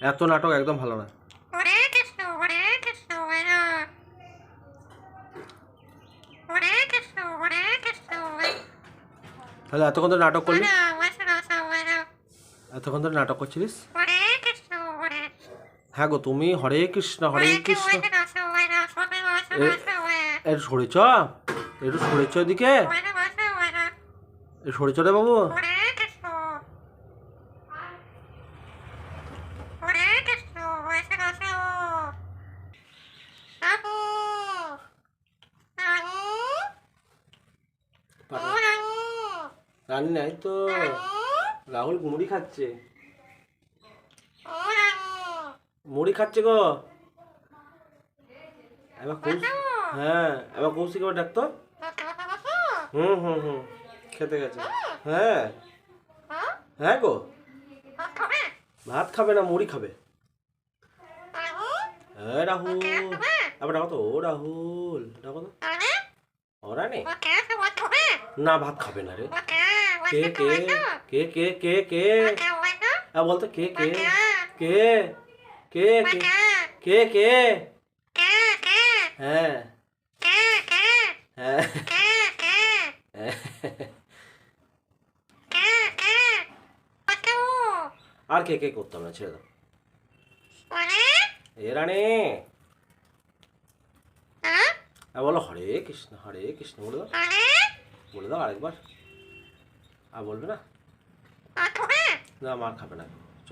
এত নাটক একদম ভালো না। তাহলে এতক্ষণ ধরে নাটক করলি? এতক্ষণ ধরে নাটক করছিলিস? হ্যাঁ গো, তুমি হরে কৃষ্ণ হরে কৃষ্ণ। একটু সরেছ একটু সরেছ একটু সরেছ রে বাবু হরে কৃষ্ণ হরে কৃষ্ণ হরে কৃষ্ণ বাবু বাবু ও বাবু রানি নাই তো রাহুল মুড়ি খাচ্ছে। মুড়ি খাচ্ছে গো। এবার কৌশিক হ্যাঁ এবার কৌশিক এবার ডাকতো। হুম হুম হুম খেতে গেছে। হ্যাঁ। হ্যাঁ গো। ভাত খাবে না মুড়ি খাবে? হ্যাঁ রাহুল। আবার ডাকো তো ও রাহুল। ডাকো তো। ওরা নে না ভাত খাবে না রে। কে কে কে কে কে কে? হ্যাঁ বলতো কে কে? কে? কে কে? কে কে? হ্যাঁ। হ্যাঁ। আর কে কে করতাম না ছেড়ে দাও। এ রানী। হ্যাঁ? বলো হরে কৃষ্ণ হরে কৃষ্ণ বলে দাও। বলে দাও আরেকবার। আর বলবে না? না? মার খাবে না। চ